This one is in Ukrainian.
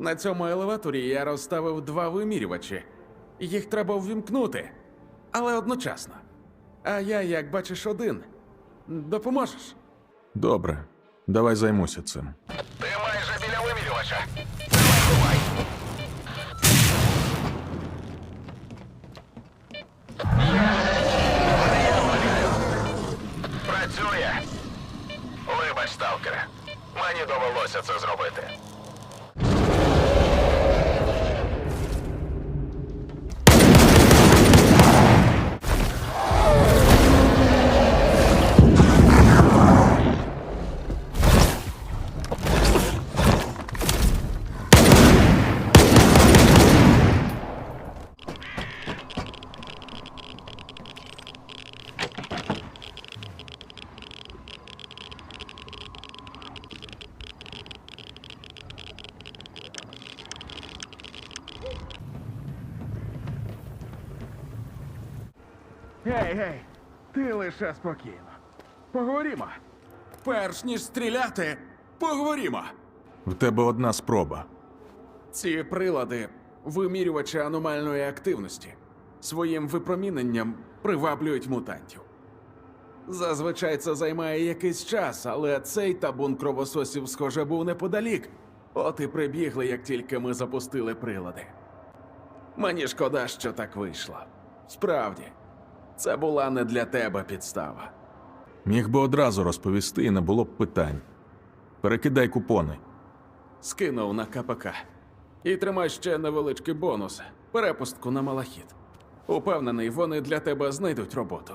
На цьому елеваторі я розставив два вимірювачі. Їх треба ввімкнути, але одночасно. А я, як бачиш, один. Допоможеш? Добре, давай займуся цим. Ти майже біля вимірювача. Давай. Працює. Вибач, сталкере. Мені довелося це зробити. Гей, гей, ти лише спокійно. Поговоримо. Перш ніж стріляти, поговоримо. В тебе одна спроба. Ці прилади вимірювачі аномальної активності своїм випроміненням приваблюють мутантів. Зазвичай це займає якийсь час, але цей табун кровососів, схоже, був неподалік. От і прибігли, як тільки ми запустили прилади. Мені шкода, що так вийшло. Справді, це була не для тебе підстава. Міг би одразу розповісти і не було б питань. Перекидай купони. Скинув на КПК. І тримай ще невеличкий бонус перепустку на малахіт. Упевнений, вони для тебе знайдуть роботу.